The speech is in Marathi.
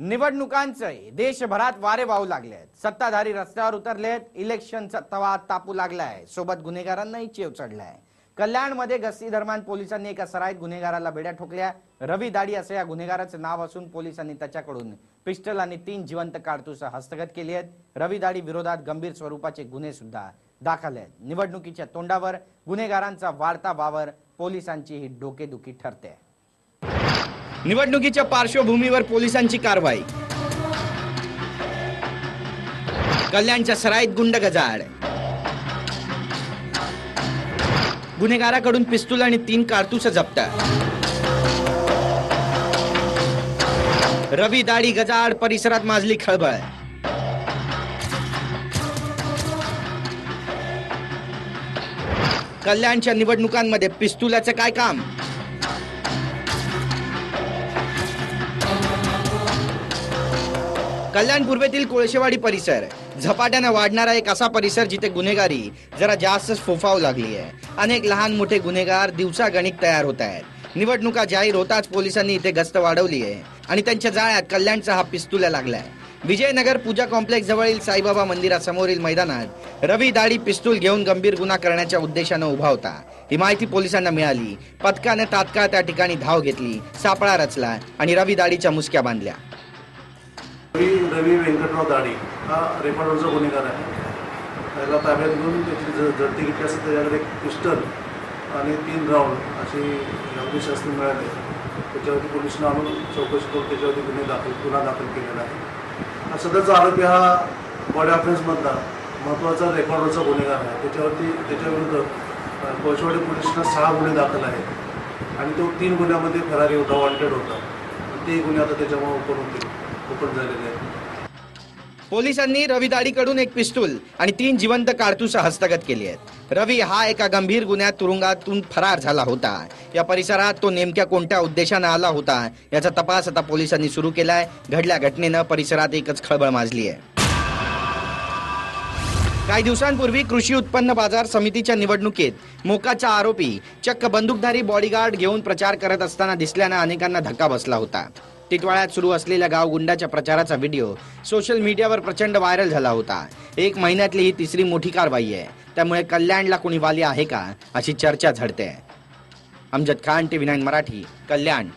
निवडणुकांचे देशभरात वारे वाहू लागले आहेत. सत्ताधारी रस्त्यावर उतरले आहेत इलेक्शनचा तवा तापू लागलाय. सोबत गुन्हेगारांनाही चेव चढला आहे कल्याणमध्ये गस्ती दरम्यान पोलिसांनी एका सराईत गुन्हेगाराला बेड्या ठोकल्या. रवी दाडी असं या गुन्हेगाराचे नाव असून पोलिसांनी त्याच्याकडून पिस्टल आणि तीन जिवंत कारतूस हस्तगत केली आहेत. रवी दाडी विरोधात गंभीर स्वरूपाचे गुन्हे सुद्धा दाखल आहेत. निवडणुकीच्या तोंडावर गुन्हेगारांचा वाढता वावर पोलिसांची ही डोकेदुखी ठरते. निवडणुकीच्या पार्श्वभूमीवर पोलिसांची कारवाई. कल्याणच्या सराईत गुंड गजाड गुन्हेगाराकडून पिस्तूल आणि तीन कारतूस जप्त. रवी दाढी गजाड परिसरात माजली खळबळ. कल्याणच्या निवडणुकांमध्ये पिस्तुलाचं काय काम? कल्याण पूर्वेतील कोळशेवाडी परिसर. झपाट्याने वाढणारा एक असा परिसर जिथे गुन्हेगारी जरा जास्तच फोफावू लागली आहे. अनेक लहान मोठे गुन्हेगार दिवसागणित तयार होत आहेत. निवडणुका जाहीर होताच पोलिसांनी इथे गस्त वाढवली आहे आणि त्यांच्या जाळ्यात कल्याणचा हा पिस्तुल्या लागलाय. विजयनगर पूजा कॉम्प्लेक्स जवळील साईबाबा मंदिरासमोरील मैदानात रवी दाढी पिस्तूल घेऊन गंभीर गुन्हा करण्याच्या उद्देशानं उभा होता ही माहिती पोलिसांना मिळाली. पथकाने तात्काळ त्या ठिकाणी धाव घेतली. सापळा रचला आणि रवी दाढीच्या मुसक्या बांधल्या. रवी रवी व्यंकटराव दाढी हा रेकॉर्डवरचा गुन्हेगार आहे. त्याला ताब्यात घेऊन त्याची ज झडती घेतली असं त्याच्याकडे एक पिस्टल आणि तीन राऊंड अशी शस्त्र मिळाले. त्याच्यावरती पोलिसनं आणून चौकशी करून त्याच्यावरती गुन्हे दाखल गुन्हा दाखल केलेला आहे. हा सध्याचा आरोपी हा बॉडी ऑफेन्समधला महत्त्वाचा रेकॉर्डवरचा गुन्हेगार आहे. त्याच्यावरती त्याच्याविरुद्ध कोळशेवाडी पोलिसनं सहा गुन्हे दाखल आहेत. आणि तो तीन गुन्ह्यामध्ये फरारी होता वॉन्टेड होता. ते गुन्हे आता त्याच्यामुळे ओपन होतील ओपन झालेले आहेत. पोलिसांनी रवी दाडीकडून एक पिस्तूल आणि तीन जिवंत कारतूस हस्तगत केली आहेत. रवी हा एका गंभीर गुन्ह्यात तुरुंगातून फरार झाला होता. या परिसरात तो नेमक्या कोणत्या उद्देशानं आला होता याचा तपास आता पोलिसांनी सुरू केलाय. घडल्या घटनेनं परिसरात एकच खळबळ माजली आहे. काही दिवसांपूर्वी कृषी उत्पन्न बाजार समितीच्या निवडणुकीत मोकाचा आरोपी चक्क बंदूकधारी बॉडीगार्ड घेऊन प्रचार करत असताना दिसल्यानं अनेकांना धक्का बसला होता. टिटवाळ्यात सुरू असलेल्या गाव गुंडाच्या प्रचाराचा व्हिडिओ सोशल मीडियावर प्रचंड व्हायरल झाला होता. एक महिन्यातली ही तिसरी मोठी कारवाई आहे. त्यामुळे कल्याणला कोणी वाली आहे का अशी चर्चा झडते. Amjad Khan TV nine Marathi Kalyan.